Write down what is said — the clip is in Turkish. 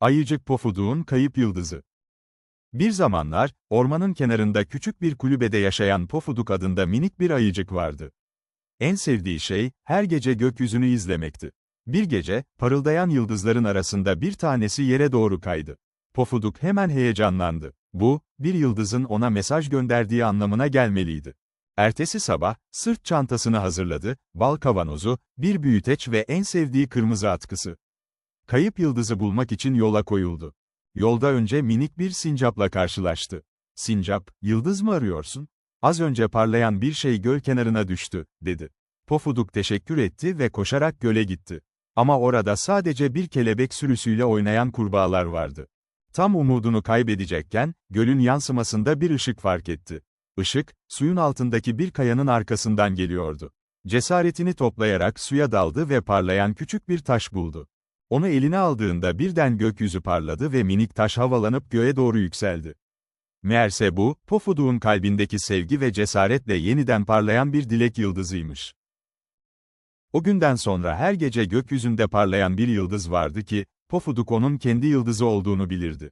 Ayıcık Pofuduk'un kayıp yıldızı. Bir zamanlar, ormanın kenarında küçük bir kulübede yaşayan Pofuduk adında minik bir ayıcık vardı. En sevdiği şey, her gece gökyüzünü izlemekti. Bir gece, parıldayan yıldızların arasında bir tanesi yere doğru kaydı. Pofuduk hemen heyecanlandı. Bu, bir yıldızın ona mesaj gönderdiği anlamına gelmeliydi. Ertesi sabah, sırt çantasını hazırladı, bal kavanozu, bir büyüteç ve en sevdiği kırmızı atkısı. Kayıp yıldızı bulmak için yola koyuldu. Yolda önce minik bir sincapla karşılaştı. Sincap, yıldız mı arıyorsun? Az önce parlayan bir şey göl kenarına düştü, dedi. Pofuduk teşekkür etti ve koşarak göle gitti. Ama orada sadece bir kelebek sürüsüyle oynayan kurbağalar vardı. Tam umudunu kaybedecekken, gölün yansımasında bir ışık fark etti. Işık, suyun altındaki bir kayanın arkasından geliyordu. Cesaretini toplayarak suya daldı ve parlayan küçük bir taş buldu. Onu eline aldığında birden gökyüzü parladı ve minik taş havalanıp göğe doğru yükseldi. Meğerse bu, Pofuduk'un kalbindeki sevgi ve cesaretle yeniden parlayan bir dilek yıldızıymış. O günden sonra her gece gökyüzünde parlayan bir yıldız vardı ki, Pofuduk onun kendi yıldızı olduğunu bilirdi.